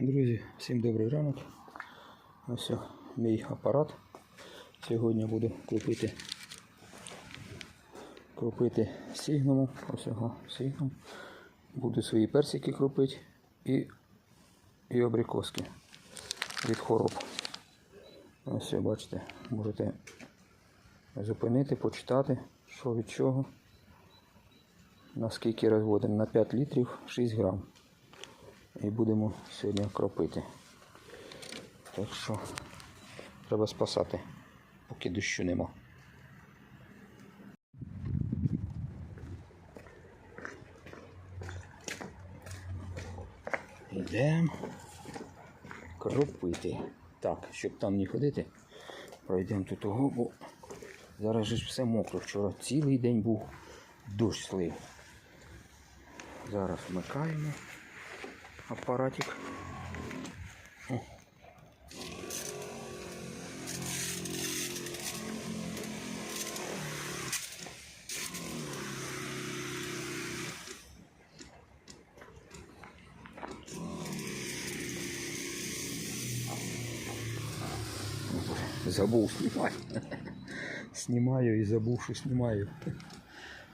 Друзі, всім добрий ранок. Ось мій апарат. Сьогодні буду купити кропити сігнуму. Ось його сігнум. Буду свої персики кропити і, і абрикоски від хвороб. Ось бачите, можете зупинити, почитати, що від чого. Наскільки розводимо на 5 літрів 6 грам. І будемо сьогодні кропити. Так що треба спасати, поки дощу нема. Йдемо кропити. Так, щоб там не ходити, пройдемо тут того, бо зараз же все мокро. Вчора цілий день був дощ слив. Зараз вмикаємо апаратик. Забув знімати. Знімаю і забув, що знімаю.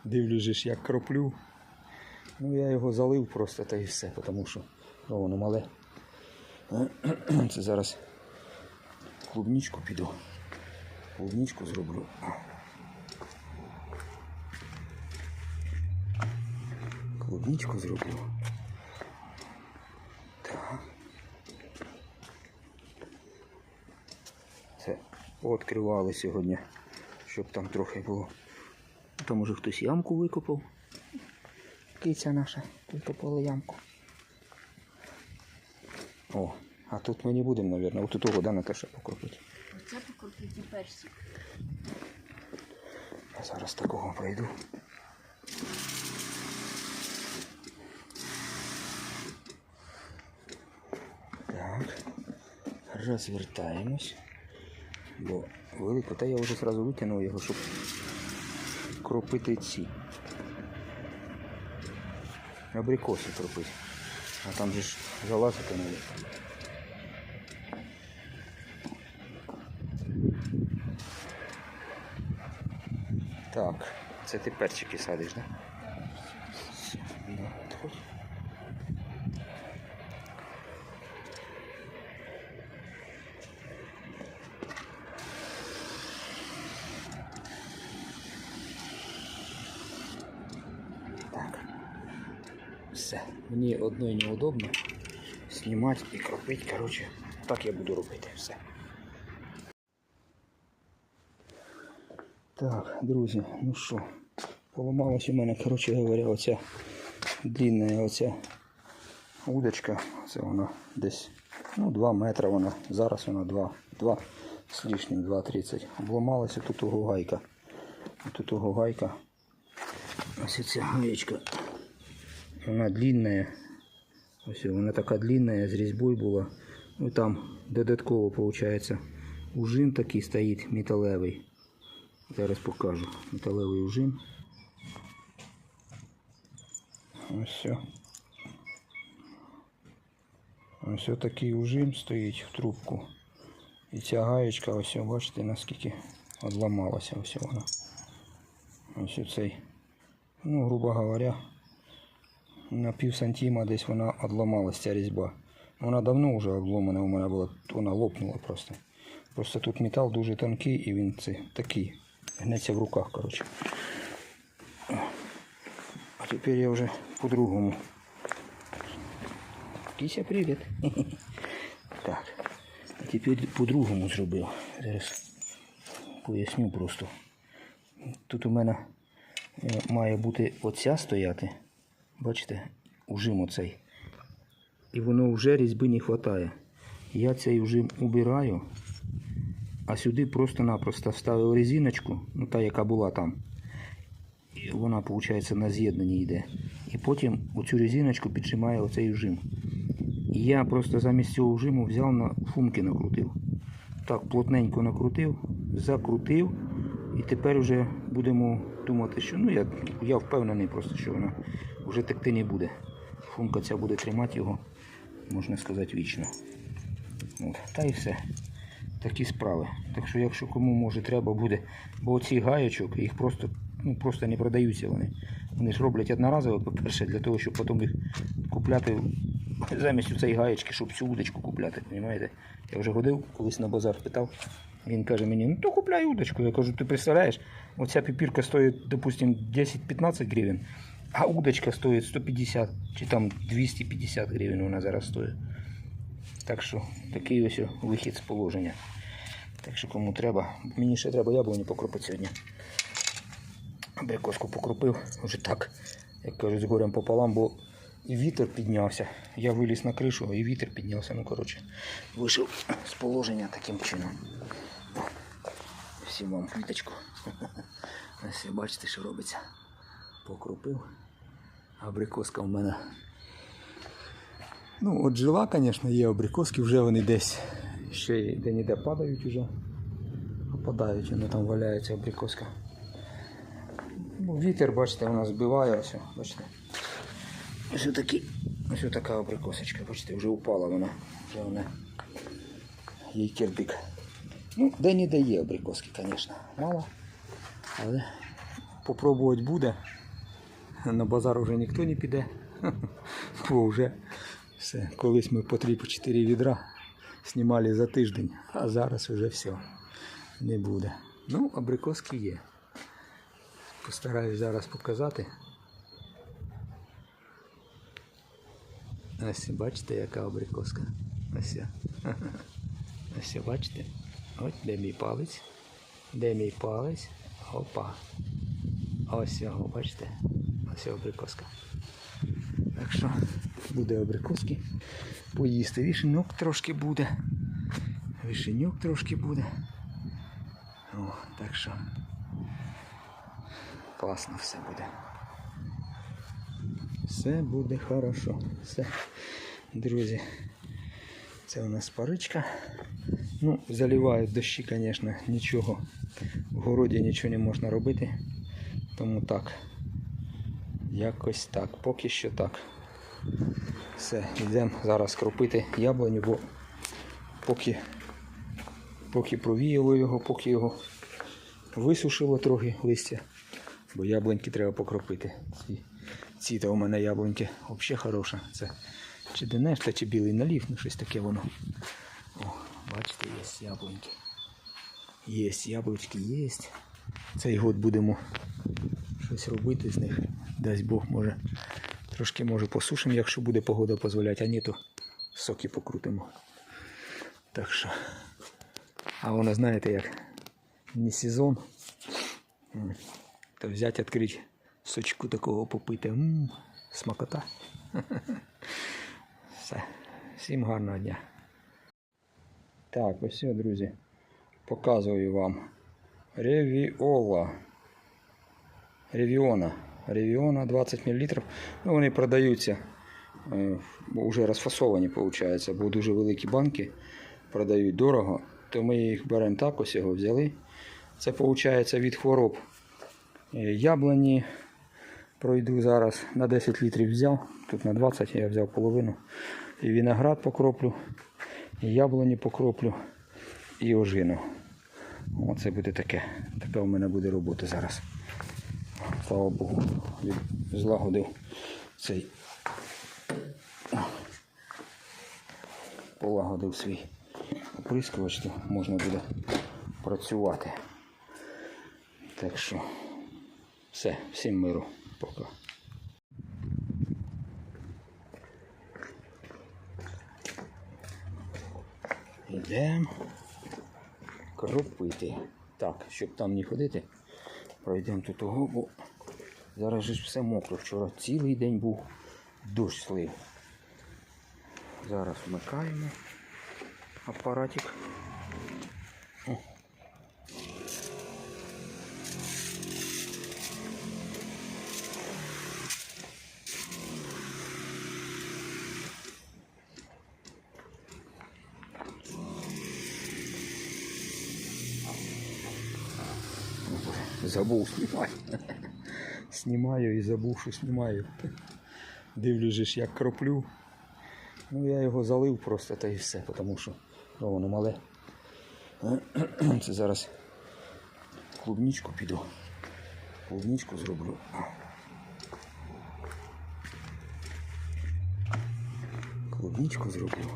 Дивлюсь, як кроплю. Ну я його залив просто та і все, тому що ну, воно мале. Це зараз клубничку піду. Клубничку зроблю. Клубничку зроблю. Так. Відкривали сьогодні, щоб там трохи було. Там може хтось ямку викопав. Киця наша викопала ямку. О, а тут ми не будемо, мабуть. Ось тут вода Наташа покропить. Оце покрутити персик. Я зараз такого пройду. Так. Розвертаємось. Бо велико. Та я вже одразу витягнув його, щоб кропити ці. Абрикоси кропити. А там же ж залазити не Так, це ти перчики садиш, так? Да? Ну, от. Так. Все. Мені одної неудобно знімати і кропити. Коротше, так я буду робити. Все. Так, друзі, ну що, поламалась у мене, коротше говоря, оця длинна оця удочка. Це вона десь ну, 2 метри вона. Зараз вона 2, 2 з лишнім, 2,30. Обламалася тут того гайка. Тут того гайка. Ось ця гаєчка. Вона длинна. Ось вона така длинна, з різьбою була. Ну там додатково виходить ужин такий стоїть металевий. Зараз покажу. Металевий ужин. Ось все. Ось такий ужин стоїть в трубку. І ця гаєчка, ось бачите, наскільки одламалася ось вона. Ось цей, ну, грубо говоря, на пів сантима десь вона одламалась ця різьба. Вона давно вже обломана у мене була, вона лопнула просто. Просто тут метал дуже тонкий і він це такий. Гнеться в руках, коротше. А тепер я вже по-другому. Кися, привіт. Так. А тепер по-другому зробив. Зараз поясню просто. Тут у мене е, має бути оця стояти. Бачите, ужим оцей. І воно вже різьби не вистачає. Я цей ужим убираю, а сюди просто-напросто вставив резиночку, ну та, яка була там. І вона, виходить, на з'єднанні йде. І потім оцю резиночку піджимає оцей ужим. І я просто замість цього ужиму взяв на фумки накрутив. Так, плотненько накрутив, закрутив. І тепер вже будемо думати, що ну я, я впевнений просто, що вона вже текти не буде. Фумка ця буде тримати його можна сказати, вічно. От. Та і все. Такі справи. Так що, якщо кому може треба буде, бо оці гаячок, їх просто, ну, просто не продаються вони. Вони ж роблять одноразово, по-перше, для того, щоб потім їх купляти замість цієї гаєчки, щоб всю удочку купляти. Розумієте? Я вже ходив, колись на базар питав. Він каже мені, ну то купляй удочку. Я кажу, ти представляєш, оця піпірка стоїть, допустим, 10-15 гривень, а удочка стоїть 150 чи там 250 гривень вона зараз стоїть. Так що такий ось вихід з положення. Так що кому треба. Мені ще треба яблуні покропити сьогодні. Абрикоску покропив, вже так, як кажуть, з горем пополам, бо і вітер піднявся. Я виліз на кришу, і вітер піднявся. Ну, коротше, вийшов з положення таким чином. Всім вам квіточку. Ось бачите, що робиться. Покропив. Абрикоска в мене Ну, от жила, звісно, є абрикоски, вже вони десь ще й де-ніде падають уже. Опадають, вони там валяється абрикоска. Ну, вітер, бачите, вона збиває ось, бачите. Ось такі, ось така абрикосочка, бачите, вже упала вона. Вже вона. Їй кирпик. Ну, де-ніде є абрикоски, звісно. Мало. Але попробувати буде. На базар вже ніхто не піде. Бо вже все. Колись ми по 3-4 відра знімали за тиждень, а зараз вже все. Не буде. Ну, абрикоски є. Постараюсь зараз показати. Ось бачите, яка абрикоска. Ось. Ось бачите. Ось де мій палець. Де мій палець? Опа. Ось його, бачите? Ось абрикоска. Так що буде абрикоски поїсти. Вішеньок трошки буде. Вишеньок трошки буде. О, так що класно все буде. Все буде хорошо. Все, друзі. Це у нас паричка. Ну, заливають дощі, звісно, нічого. В городі нічого не можна робити. Тому так. Якось так. Поки що так. Все, йдемо зараз кропити яблуню, бо поки, поки провіяло його, поки його висушило трохи листя, бо яблуньки треба покропити. Ці, ці то у мене яблуньки взагалі хороша. Це чи денешта, чи білий налів, ну щось таке воно. О, бачите, є яблуньки. Є яблучки, є. Цей год будемо щось робити з них. Дасть Бог може. Трошки може посушимо, якщо буде погода дозволяти, а ні, то соки покрутимо. Так що. А воно, знаєте, як не сезон. М, То взяти, відкрити сочку такого попити. М, смакота. Все. Всім гарного дня. Так, ось, все, друзі. Показую вам. Ревіола. Ревіона. Ревіона 20 мл. Ну, вони продаються е, вже розфасовані, виходить, бо дуже великі банки продають дорого. То ми їх беремо так, ось його взяли. Це виходить від хвороб. Е, Яблуні пройду зараз на 10 літрів взяв. Тут на 20 я взяв половину. І виноград покроплю, і яблуні покроплю, і ожину. Оце буде таке. Така у мене буде робота зараз. Слава Богу, від- злагодив цей. Полагодив свій оприскувач, то можна буде працювати. Так що все, всім миру. Пока. Йдемо кропити. Так, щоб там не ходити, пройдемо тут того, бо зараз же все мокро. Вчора цілий день був дощ слив. Зараз вмикаємо апаратик. О. Забув знімати. Знімаю і забув, що знімаю. Дивлюсь, як кроплю. Ну я його залив просто та і все, тому що ну, воно мале. Це зараз клубничку піду. Клубничку зроблю. Клубничку зроблю.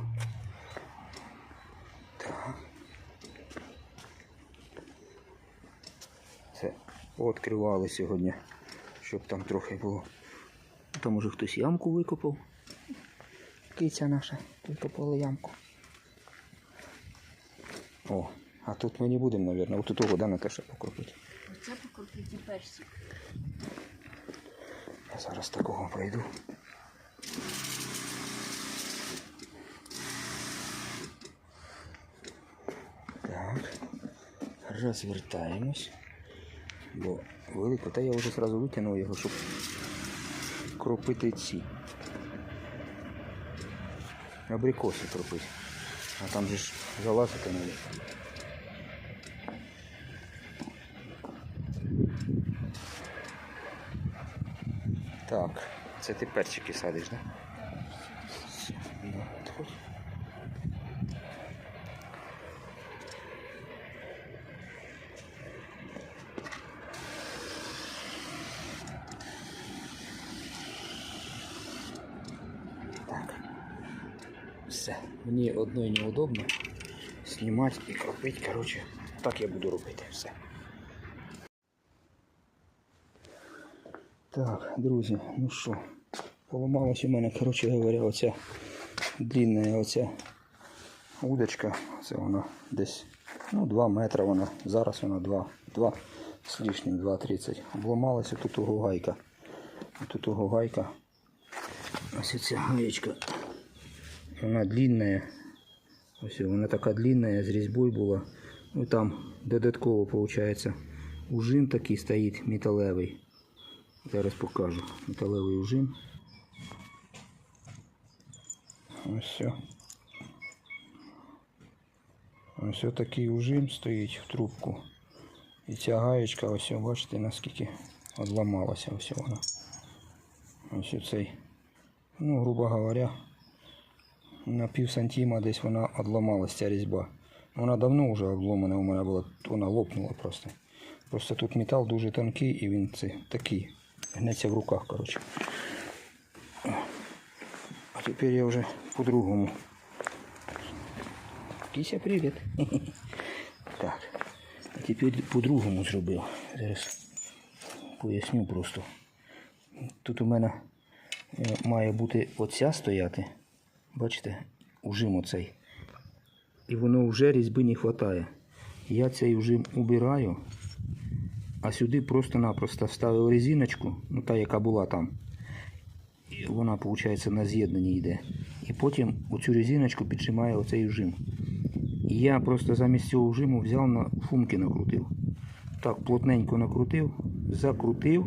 Так. Відкривали сьогодні, щоб там трохи було. Там уже хтось ямку викопав. Киця наша викопала ямку. О, а тут ми не будемо, мабуть. От того, да, Наташа, покропити. Оце покропити персик. Я зараз такого пройду. Так. Розвертаємось. Бо велико. Та я вже одразу витягнув його, щоб кропити ці. Абрикоси кропити. А там же ж залазити не Так, це ти перчики садиш, так? Да? Ну, от хоч. Так. Все. Одної неудобно знімати і кропити. Коротше, так я буду робити все. Так, друзі, ну що, поламалась у мене, коротше говоря, оця длинна оця удочка. Це вона десь ну, 2 метри вона. Зараз вона 2, 2 з лишнім, 2,30. Обламалася тут того гайка. Тут того гайка. Ось ця гаєчка. Вона длинна. Ось вона така длинна, з різьбою була. Ну там додатково виходить ужин такий стоїть металевий. Зараз покажу. Металевий ужин. Ось все. Ось такий ужин стоїть в трубку. І ця гаєчка, ось бачите, наскільки одламалася ось вона. Ось цей, ну, грубо говоря, на пів сантима десь вона одламалась ця різьба. Вона давно вже обломана у мене була, вона лопнула просто. Просто тут метал дуже тонкий і він це такий. Гнеться в руках, коротше. А тепер я вже по-другому. Кися, привіт. Так. А тепер по-другому зробив. Зараз поясню просто. Тут у мене е, має бути оця стояти. Бачите, ужим оцей. І воно вже різьби не вистачає. Я цей ужим убираю, а сюди просто-напросто вставив резиночку, ну та, яка була там. І вона, виходить, на з'єднанні йде. І потім оцю резиночку піджимаю оцей ужим. І я просто замість цього ужиму взяв на фумки накрутив. Так, плотненько накрутив, закрутив.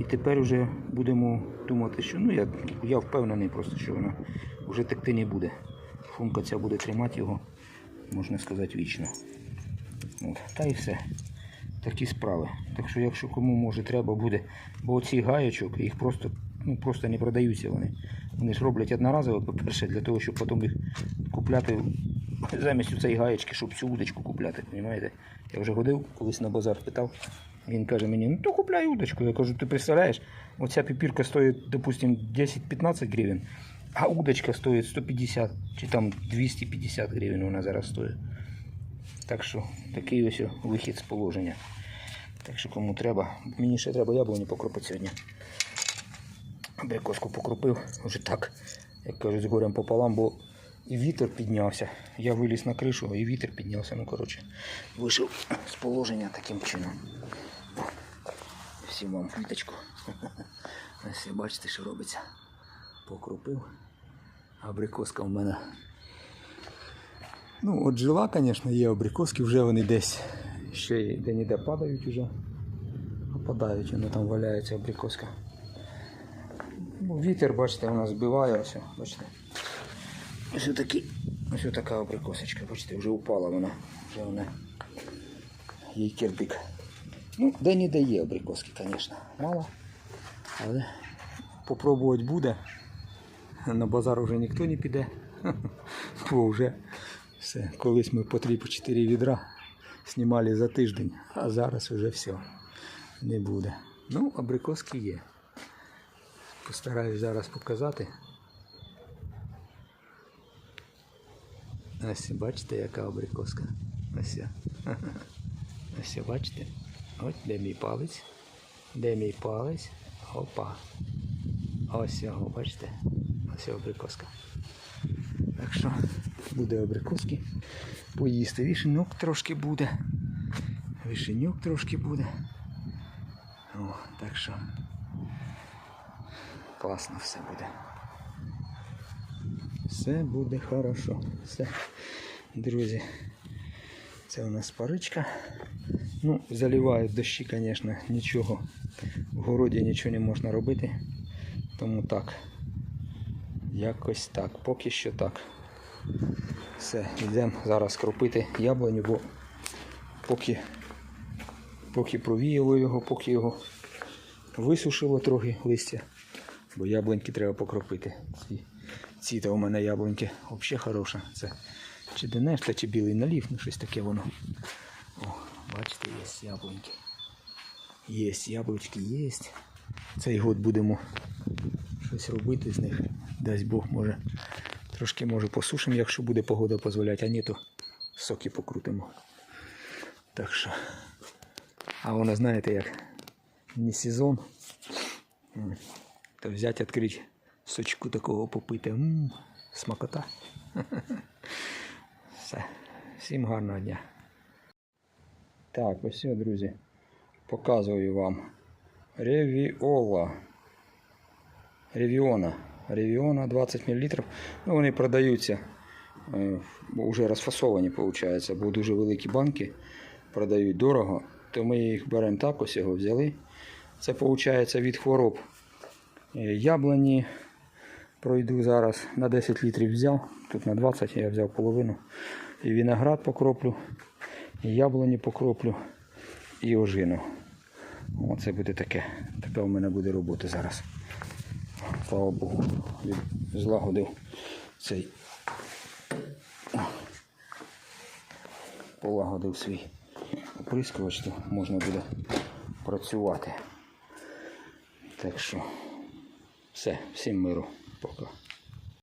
І тепер вже будемо думати, що ну я, я впевнений просто, що вона вже текти не буде. Фумка ця буде тримати його, можна сказати, вічно. От. Та і все. Такі справи. Так що, якщо кому може треба буде, бо оці гаєчок, їх просто, ну, просто не продаються вони. Вони ж роблять одноразово, по-перше, для того, щоб потім їх купляти замість цієї гаєчки, щоб цю удочку купляти. Розумієте? Я вже ходив, колись на базар питав. Він каже мені, ну то купляй удочку. Я кажу, ти представляєш, оця піпірка стоїть, допустим, 10-15 гривень, а удочка стоїть 150 чи там 250 гривень вона зараз стоїть. Так що такий ось вихід з положення. Так що кому треба. Мені ще треба яблуні покропити сьогодні. Абрикоску покропив, вже так, як кажуть, з горем пополам, бо і вітер піднявся. Я виліз на кришу, і вітер піднявся. Ну, коротше, вийшов з положення таким чином. Всім вам квіточку. Ось бачите, що робиться. Покропив. Абрикоска в мене Ну, от жила, звісно, є абрикоски, вже вони десь ще й де-ніде падають уже. Опадають, воно там валяється абрикоска. Ну, вітер, бачите, вона збиває ось, бачите. Ось такий, ось така абрикосочка, бачите, вже упала вона. Вже вона їй кирпик. Ну, де-ніде є абрикоски, звісно. Мало. Але попробувати буде. на базар вже ніхто не піде. Бо вже все. Колись ми по 3-4 відра знімали за тиждень, а зараз вже все. Не буде. Ну, абрикоски є. Постараюсь зараз показати. Ось бачите, яка абрикоска. Ось. Ось бачите? Ось де мій палець. Де мій палець? Опа. Ось його, бачите? Ось абрикоска. Так що буде абрикоски. Поїсти. Вішеньок трошки буде. Вишеньок трошки буде. О, так що класно все буде. Все буде хорошо. Все. Друзі, це у нас паричка. Ну, заливають дощі, звісно, нічого. В городі нічого не можна робити. Тому так. Якось так. Поки що так. Все, йдемо зараз кропити яблуню, бо поки, поки провіяло його, поки його висушило трохи листя. Бо яблуньки треба покропити. Ці, ці то у мене яблуньки взагалі хороша. Це чи денешта, чи білий налів, ну щось таке воно. О, бачите, є яблуньки. Є яблучки, є. Цей год будемо щось робити з них. Дасть Бог може. Трошки може посушимо, якщо буде погода дозволяти, а ні, то соки покрутимо. Так що. А воно, знаєте, як не сезон. То взяти, відкрити сочку такого попити. М, смакота. Все. Всім гарного дня. Так, ось все, друзі. Показую вам. Ревіола. Ревіона. Ревіона 20 мл. Ну, вони продаються. е, Вже розфасовані, виходить, бо дуже великі банки продають дорого. То ми їх беремо так, ось його взяли. Це виходить від хвороб. Е, Яблуні пройду зараз на 10 літрів взяв. Тут на 20 я взяв половину. І виноград покроплю, і яблуні покроплю, і ожину. Оце буде таке. Така у мене буде робота зараз. Слава Богу, злагодив цей. Полагодив свій оприскувач, то можна буде працювати. Так що все, всім миру. Пока.